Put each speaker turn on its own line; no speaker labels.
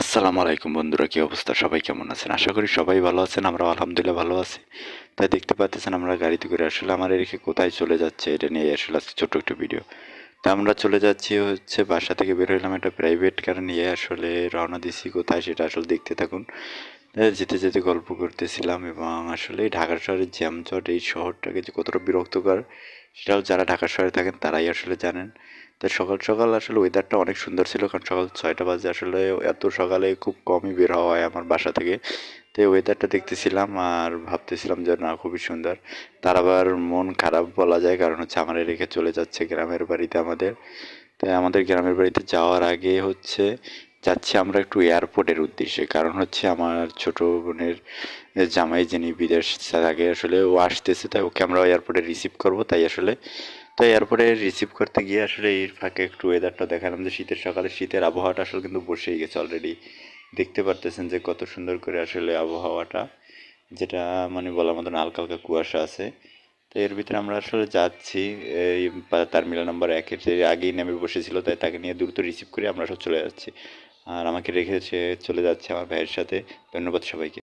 আসসালামু আলাইকুম বন্ধুরা, কী অবস্থা? সবাই কেমন আছেন? আশা করি সবাই ভালো আছেন আমরা আলহামদুলিল্লাহ ভালো আছি। তাই দেখতে পাচ্ছেন আমরা গাড়িতে করে আসলে আমার রেখে কোথায় চলে যাচ্ছে এটা নিয়ে আসলে আজকে ছোট্ট একটু ভিডিও তা আমরা চলে যাচ্ছি হচ্ছে বাসা থেকে বের হইলাম একটা প্রাইভেট কার নিয়ে আসলে, রওনা দিছি কোথায় সেটা আসলে দেখতে থাকুন। যেতে যেতে গল্প করতেছিলাম এবং আসলে ঢাকা শহরের জ্যামজট এই শহরটাকে যে কতটা বিরক্তকর সেটাও যারা ঢাকা শহরে থাকেন তারাই আসলে জানেন। তাই সকাল সকাল আসলে ওয়েদারটা অনেক সুন্দর ছিল কারণ সকাল ছয়টা বাজে আসলে এত সকালে খুব কমই বের হওয়া হয় আমার বাসা থেকে। তো ওয়েদারটা দেখতেছিলাম আর ভাবতেছিলাম যে না, খুবই সুন্দর। তার আবার মন খারাপ বলা যায় কারণ হচ্ছে আমার রেখে চলে যাচ্ছে গ্রামের বাড়িতে আমাদের। তাই আমাদের গ্রামের বাড়িতে যাওয়ার আগে হচ্ছে যাচ্ছি আমরা একটু এয়ারপোর্টের উদ্দেশ্যে। কারণ হচ্ছে আমার ছোট বোনের জামাই যিনি বিদেশ থাকে আসলে ও আসতেছে, তাই ওকে আমরা এয়ারপোর্টে রিসিভ করব। তাই আসলে তো এয়ারপোর্টে রিসিভ করতে গিয়ে আসলে এর ফাঁকে একটু ওয়েদারটা দেখালাম যে শীতের সকালে শীতের আবহাওয়াটা আসলে কিন্তু বসেই গেছে অলরেডি দেখতে পারতেছেন যে কত সুন্দর করে আসলে আবহাওয়াটা, যেটা মানে বলার মতন হালকা হালকা কুয়াশা আছে। তো এর ভিতরে আমরা আসলে যাচ্ছি, এই টার্মিনাল নাম্বার একের যে আগেই নেমে বসেছিল, তাই তাকে নিয়ে দ্রুত রিসিভ করে আমরা সব চলে যাচ্ছি। আর আমাকে রেখেছে চলে যাচ্ছে আমার ভাইয়ের সাথে। ধন্যবাদ সবাইকে।